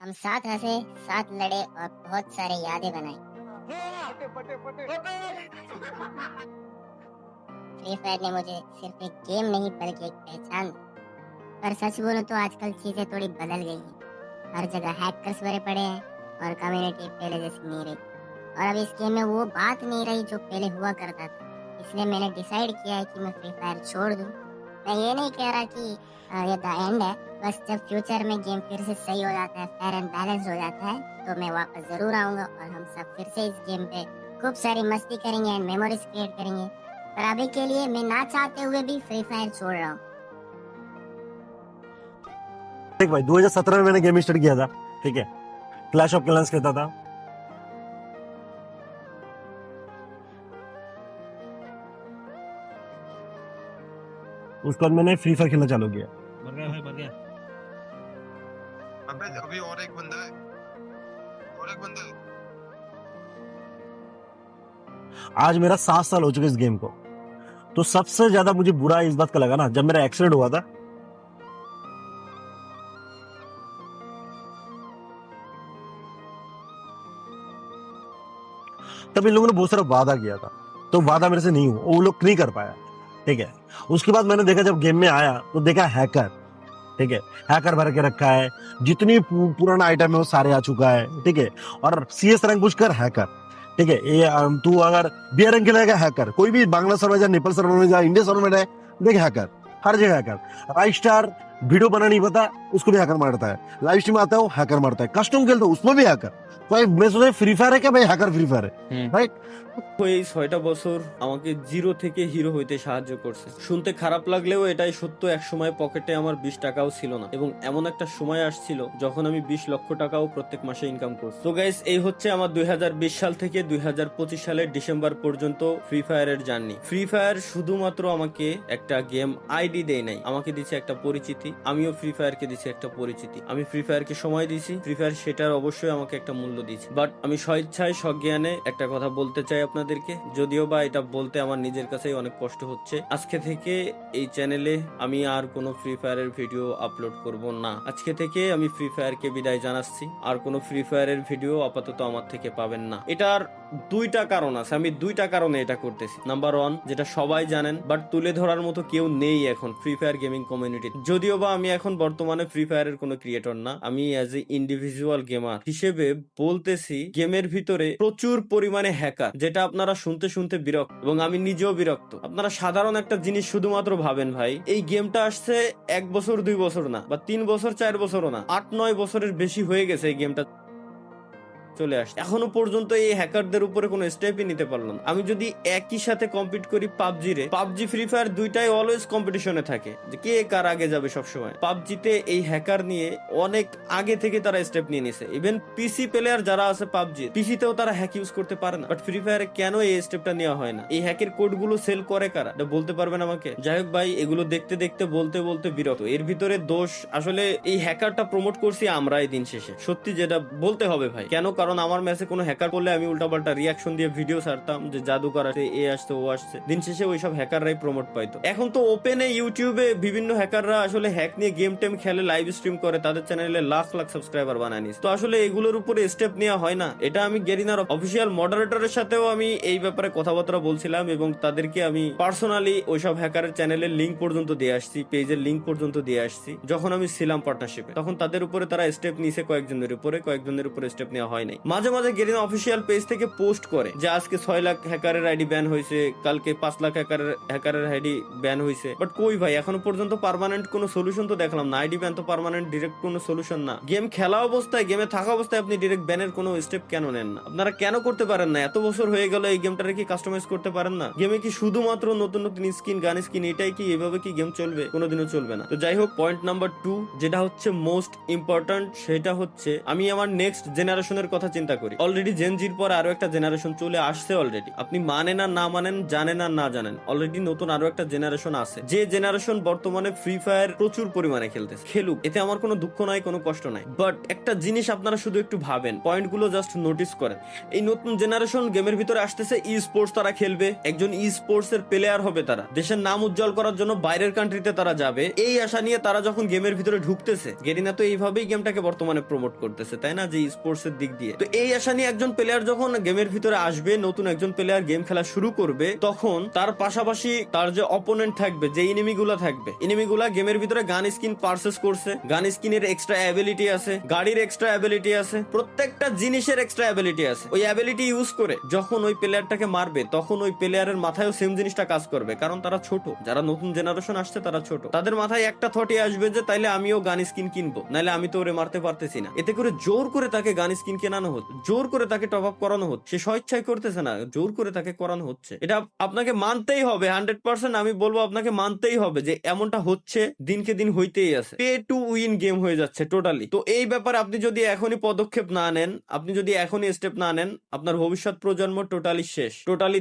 हम साथ हंसे, साथ लड़े और बहुत सारे यादें बनाए फ्री फायर ने मुझे सिर्फ़ एक गेम नहीं, बल्कि एक पहचान पर सच बोलो तो आजकल चीज़ें थोड़ी बदल गई हैं। हर जगह हैकर्स भरे पड़े हैं और कम्युनिटी पहले जैसी नहीं रही। और अब इस गेम में वो बात नहीं रही जो पहले हुआ करता था। इसलिए मैंने डिसाइड किया है कि मैं फ्री फायर छोड़ दूँ। मैं ये नहीं कह रहा कि ये द एंड है। बस जब फ्यूचर में गेम फिर से सही हो जाता है फेयर एंड बैलेंस हो जाता है तो मैं वापस ज़रूर आऊँगा और हम सब फिर से इस गेम पे खूब सारी मस्ती करेंगे एंड मेमोरीज क्रिएट करेंगे। पर अभी के लिए मैं ना चाहते हुए भी फ्री फायर छोड़ रहा हूँ। देख भाई 2017 में मैंने गेम स्टार्ट किया था ठीक है? क्लैश ऑफ़ क्लैंस खेलता था। उसके बाद मैंने फ्री फायर खेलना चालू किया। मर गया भाई मर गया। अबे अभी और एक बंदा है। और एक बंदा आज मेरा सात साल हो चुके इस गेम को। तो सबसे ज़्यादा मुझे बुरा इस बात का लगा ना, जब मेरा एक्सीडेंट हुआ था। तब इन लोगों ने बहुत सारा वादा किया था। तो वादा मेरे से नहीं हुआ, वो लोग नहीं कर पाया। ठीक है? उसके बाद मैंने देखा जब गेम में आया तो देखा हैकर ठीक है? हैकर भर के रखा है। जितनी पुराना आइटम है वो सारे आ चुका है। ठीक है? और सी एस पूछकर हैकर ठीक है? ये तू अगर बी रंग खेलेगा हैकर कोई भी बांग्ला सर्वर जाए नेपाल सर्वर में जा इंडिया सर्वर में जाए देख हैकर हर जगह हैकर राइट स्टार वीडियो बना नहीं पता उसको भी हैकर मारता है लाइव स्ट्रीम आता है वो हैकर मारता है कस्टम खेलता है उसमें भी हैकर भाई मैं सोचा फ्री फायर है क्या भाई हैकर फ्री फायर है राइट এই ছয়টা বছর আমাকে জিরো থেকে হিরো হইতে সাহায্য করছে শুনতে খারাপ লাগলেও এটাই সত্য এক সময় পকেটে আমার বিশ টাকাও ছিল না এবং এমন একটা সময় আসছিল যখন আমি বিশ লক্ষ টাকাও প্রত্যেক মাসে ইনকাম করছি তো গাইস এই হচ্ছে আমার দুই সাল থেকে দুই সালের ডিসেম্বর পর্যন্ত ফ্রি ফায়ারের জার্নি ফ্রি ফায়ার শুধুমাত্র আমাকে একটা গেম আইডি দেয় নাই আমাকে দিচ্ছে একটা পরিচিতি আমিও ফ্রি ফায়ারকে দিচ্ছি একটা পরিচিতি। আমি ফ্রি ফায়ারকে সময় দিয়েছি ফ্রি ফায়ার সেটার অবশ্যই আমাকে একটা মূল্য দিয়েছে। বাট আমি স্বেচ্ছায় সজ্ঞানে একটা কথা বলতে চাই আপনাদেরকে, যদিও বা এটা বলতে আমার নিজের কাছেই অনেক কষ্ট হচ্ছে। আজকে থেকে এই চ্যানেলে আমি আর কোনো ফ্রি ফায়ারের ভিডিও আপলোড করব না। আজকে থেকে আমি ফ্রি ফায়ারকে বিদায় জানাচ্ছি। আর কোনো ফ্রি ফায়ারের ভিডিও আপাতত আমার থেকে পাবেন না। এটার দুইটা কারণ আছে। আমি দুইটা কারণে এটা করতেছি। নাম্বার ওয়ান যেটা সবাই জানেন বাট তুলে ধরার মতো কেউ নেই এখন ফ্রি ফায়ার গেমিং কমিউনিটি যদিও বা আমি এখন বর্তমানে ফ্রি ফায়ারের কোনো ক্রিয়েটর না। আমি অ্যাজ এ ইন্ডিভিজুয়াল গেমার হিসেবে বলতেছি গেমের ভিতরে প্রচুর পরিমাণে হ্যাকার যেটা আপনারা শুনতে শুনতে বিরক্ত এবং আমি নিজেও বিরক্ত। আপনারা সাধারণ একটা জিনিস শুধুমাত্র ভাবেন ভাই, এই গেমটা আসছে এক বছর, দুই বছর না, বা তিন বছর, চার বছরও না, আট, নয় বছরের বেশি হয়ে গেছে এই গেমটা চলে আসছে। এখনও পর্যন্ত এই হ্যাকারদের উপরে কোনো স্টেপই নিতে পারলাম আমি যদি একই সাথে কম্পিট করি পাবজি রে, পাবজি ফ্রি ফায়ার দুইটাই অলওয়েজ কম্পিটিশনে থাকে যে কে কার আগে যাবে সবসময়। পাবজিতে এই হ্যাকার নিয়ে অনেক আগে থেকে তারা স্টেপ নিয়ে নিছে। ইভেন পিসি প্লেয়ার যারা আছে পাবজি পিসিতেও তারা হ্যাক ইউজ করতে পারে না। বাট ফ্রি ফায়ারে কেন এই স্টেপটা নেওয়া হয় না? এই হ্যাকের কোডগুলো সেল করে কারা? এটা বলতে পারবেন আমাকে? যাই হোক ভাই, এগুলো দেখতে দেখতে, বলতে বলতে বিরক্ত। এর ভিতরে দোষ, আসলে এই হ্যাকারটা প্রমোট করছি আমরাই দিন শেষে। সত্যি যেটা বলতে হবে ভাই, কেন কারণ আমার ম্যাচে কোনো হ্যাকার করলে আমি উল্টাপাল্টা রিয়াকশন দিয়ে ভিডিও ছাড়তাম যে জাদুকর আসে, এ আসছে, ও আসছে। দিন শেষে ওইসব হ্যাকাররাই প্রমোট পাইতো। এখন তো ওপেনে ইউটিউবে বিভিন্ন হ্যাকাররা আসলে হ্যাক নিয়ে গেম টেম খেলে লাইভ স্ট্রিম করে, তাদের চ্যানেলে লাখ লাখ সাবস্ক্রাইবার বানায় নিস তো আসলে এগুলোর উপরে স্টেপ নেওয়া হয় না। এটা আমি গেরিনার অফিসিয়াল মডারেটরের সাথেও আমি এই ব্যাপারে কথাবার্তা বলছিলাম এবং তাদেরকে আমি পার্সোনালি ওইসব হ্যাকারের চ্যানেলের লিঙ্ক পর্যন্ত দিয়ে আসছি পেজের লিঙ্ক পর্যন্ত দিয়ে আসছি। যখন আমি ছিলাম পার্টনারশিপে তখন তাদের উপরে তারা স্টেপ নিছে কয়েকজনের উপরে কয়েকজনের উপরে স্টেপ নেওয়া হয় মাঝে মাঝে গেরিনা অফিসিয়াল পেজ থেকে পোস্ট করে যে আজকে ছয় লাখ হ্যাকারের আইডি ব্যান হয়েছে, কালকে পাঁচ লাখ হ্যাকারের হ্যাকারের আইডি ব্যান হয়েছে। বাট কই ভাই, এখনও পর্যন্ত পার্মানেন্ট কোনো সলিউশন তো দেখলাম না। আইডি ব্যান তো পার্মানেন্ট ডিরেক্ট কোনো সলিউশন না। গেম খেলা অবস্থায় গেমে থাকা অবস্থায় আপনি ডিরেক্ট ব্যানের কোনো স্টেপ কেন নেন না? আপনারা কেন করতে পারেন না? এত বছর হয়ে গেল এই গেমটারে কি কাস্টমাইজ করতে পারেন না? গেমে কি শুধুমাত্র নতুন নতুন স্কিন গান স্কিন এটাই কি এভাবে কি গেম চলবে? কোনোদিনও চলবে না। তো যাই হোক পয়েন্ট নাম্বার টু যেটা হচ্ছে মোস্ট ইম্পর্ট্যান্ট সেটা হচ্ছে আমি আমার নেক্সট জেনারেশনের কথা কথা চিন্তা করি। অলরেডি জেনজির পর আরও একটা জেনারেশন চলে আসছে অলরেডি আপনি মানেন আর না মানেন, জানেন আর না জানেন অলরেডি নতুন আরও একটা জেনারেশন আছে। যে জেনারেশন বর্তমানে ফ্রি ফায়ার প্রচুর পরিমাণে খেলতেছে। খেলুক, এতে আমার কোনো দুঃখ নাই, কোনো কষ্ট নাই। বাট একটা জিনিস আপনারা শুধু একটু ভাবেন পয়েন্টগুলো জাস্ট নোটিস করেন। এই নতুন জেনারেশন গেমের ভিতরে আসতেছে ই স্পোর্টস তারা খেলবে, একজন ই স্পোর্টস এর প্লেয়ার হবে তারা। দেশের নাম উজ্জ্বল করার জন্য বাইরের কান্ট্রিতে তারা যাবে। এই আশা নিয়ে তারা যখন গেমের ভিতরে ঢুকতেছে, গেরিনা তো এইভাবেই গেমটাকে বর্তমানে প্রমোট করতেছে, তাই না? যে স্পোর্টস এর দিক দিয়ে। তো এই আশা নিয়ে একজন প্লেয়ার যখন গেমের ভিতরে আসবে, নতুন একজন প্লেয়ার গেম খেলা শুরু করবে, তখন তার পাশাপাশি তার যে অপোনেন্ট থাকবে, যে এনিমি গুলা থাকবে এনিমি গুলা গেমের ভিতরে গান স্কিন পার্সেস করছে। গান স্কিনের এক্সট্রা অ্যাবিলিটি আছে, গাড়ির এক্সট্রা অ্যাবিলিটি আছে, প্রত্যেকটা জিনিসের এক্সট্রা অ্যাবিলিটি আছে। ওই অ্যাবিলিটি ইউজ করে যখন ওই প্লেয়ারটাকে মারবে, তখন ওই প্লেয়ারের মাথায়ও সেম জিনিসটা কাজ করবে, কারণ তারা ছোট। যারা নতুন জেনারেশন আসছে, তারা ছোট। তাদের মাথায় একটা থটই আসবে যে, তাইলে আমিও গান স্কিন কিনবো। নাহলে আমি তো ওরে মারতে পারতেছি না। এতে করে জোর করে তাকে গান স্কিন কেনানো হচ্ছে। জোর করে তাকে টপ আপ করানো হচ্ছে। সে স্বেচ্ছায় করতেছে না, জোর করে তাকে করানো হচ্ছে। এটা আপনাকে মানতেই হবে হান্ড্রেড পার্সেন্ট আমি বলব আপনাকে মানতেই হবে যে এমনটা হচ্ছে, দিনকে দিন হইতেই আছে। পে টু উইন গেম হয়ে যাচ্ছে টোটালি তো এই ব্যাপারে আপনি যদি এখনই পদক্ষেপ না নেন, আপনি যদি এখনই স্টেপ না নেন, আপনার ভবিষ্যৎ প্রজন্ম টোটালি শেষ। টোটালি